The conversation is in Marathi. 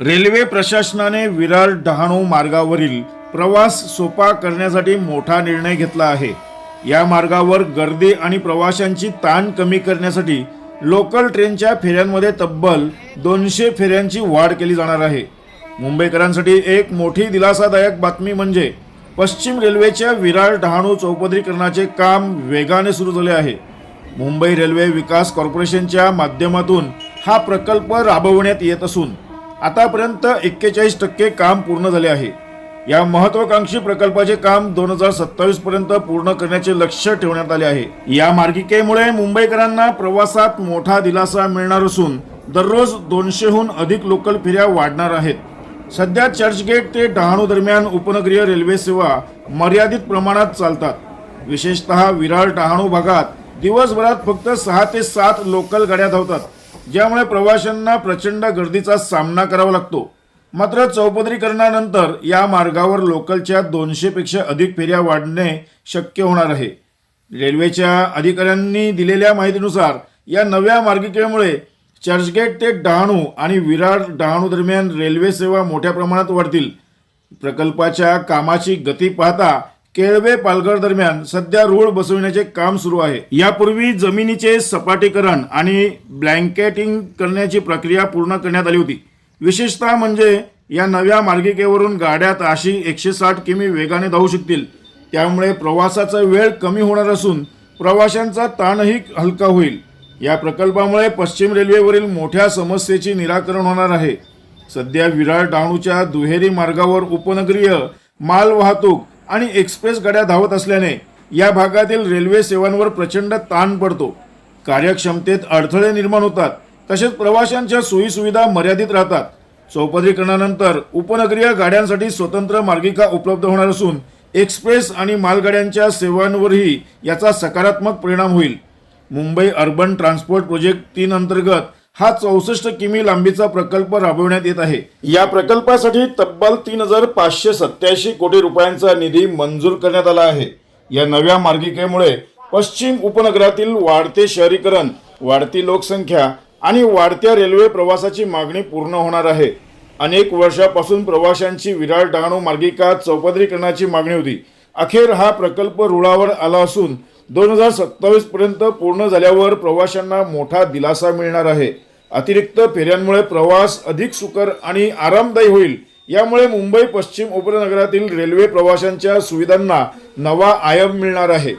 रेल्वे प्रशासनाने विरार डहाणू मार्गावरील प्रवास सोपा करण्यासाठी मोठा निर्णय घेतला आहे. या मार्गावर गर्दी आणि प्रवाशांची ताण कमी करण्यासाठी लोकल ट्रेनच्या फेऱ्यांमध्ये तब्बल दोनशे फेऱ्यांची वाढ केली जाणार आहे. मुंबईकरांसाठी एक मोठी दिलासादायक बातमी म्हणजे पश्चिम रेल्वेच्या विरार डहाणू चौपदरीकरणाचे काम वेगाने सुरू झाले आहे. मुंबई रेल्वे विकास कॉर्पोरेशनच्या माध्यमातून हा प्रकल्प राबवण्यात येत असून आतापर्यंत एक्केचाळीस टक्के काम पूर्ण झाले आहे. या महत्वाकांक्षी प्रकल्पाचे काम दोन हजार सत्तावीस पर्यंत पूर्ण करण्याचे लक्ष ठेवण्यात आले आहे. या मार्गिकेमुळे मुंबईकरांना प्रवासात मोठा दिलासा मिळणार असून दररोज दोनशेहून अधिक लोकल फेऱ्या वाढणार आहेत. सध्या चर्चगेट ते डहाणू दरम्यान उपनगरीय रेल्वे सेवा मर्यादित प्रमाणात चालतात. विशेषतः विरार डहाणू भागात दिवसभरात फक्त सहा ते सात लोकल गाड्या धावतात. ज्यामुळे प्रवाशांना प्रचंड गर्दीचा सामना करावा लागतो. मात्र चौपदरीकरणानंतर या मार्गावर लोकलच्या दोनशेपेक्षा अधिक फेऱ्या वाढणे शक्य होणार आहे. रेल्वेच्या अधिकाऱ्यांनी दिलेल्या माहितीनुसार या नव्या मार्गिकेमुळे चर्चगेट ते डहाणू आणि विरार डहाणू दरम्यान रेल्वे सेवा मोठ्या प्रमाणात वाढतील. प्रकल्पाच्या कामाची गती पाहता केळवे पालघर दरम्यान सध्या रोड बसविण्याचे काम सुरू आहे. यापूर्वी जमिनीचे सपाटीकरण आणि ब्लँकेटिंग करण्याची प्रक्रिया पूर्ण करण्यात आली होती. विशेषतः म्हणजे या नव्या मार्गिकेवरून गाड्या ताशी एकशे साठ किमी वेगाने धावू शकतील. त्यामुळे प्रवासाचा वेळ कमी होणार असून प्रवाशांचा ताणही हलका होईल. या प्रकल्पामुळे पश्चिम रेल्वेवरील मोठ्या समस्येची निराकरण होणार आहे. सध्या विरार डाणूच्या दुहेरी मार्गावर उपनगरीय माल वाहतूक आणि एक्सप्रेस गाड्या धावत असल्याने या भागातील रेल्वे सेवांवर प्रचंड ताण पडतो. कार्यक्षमतेत अडथळे निर्माण होतात. तसेच प्रवाशांच्या सोयीसुविधा मर्यादित राहतात. चौपदरीकरणानंतर उपनगरीय गाड्यांसाठी स्वतंत्र मार्गिका उपलब्ध होणार असून एक्सप्रेस आणि मालगाड्यांच्या सेवांवरही याचा सकारात्मक परिणाम होईल. मुंबई अर्बन ट्रान्सपोर्ट प्रोजेक्ट तीन अंतर्गत हा चौसष्ट किमी लांबीचा प्रकल्प राबवण्यात येत आहे. या प्रकल्पासाठी तब्बल तीन हजार पाचशे सत्याऐंशी कोटी रुपयांचा निधी मंजूर करण्यात आला आहे. या नव्या मार्गिकेमुळे पश्चिम उपनगरातील वाढते शहरीकरण वाढती लोकसंख्या आणि वाढत्या रेल्वे प्रवासाची मागणी पूर्ण होणार आहे. अनेक वर्षापासून प्रवाशांची विरार डहाणू मार्गिका चौपदरीकरणाची मागणी होती. अखेर हा प्रकल्प रुळावर आला असून दोन हजार सत्तावीस पर्यंत पूर्ण झाल्यावर प्रवाशांना मोठा दिलासा मिळणार आहे. अतिरिक्त फेऱ्यांमुळे प्रवास अधिक सुकर आणि आरामदायी होईल. यामुळे मुंबई पश्चिम उपनगरातील रेल्वे प्रवाशांच्या सुविधांना नवा आयाम मिळणार आहे.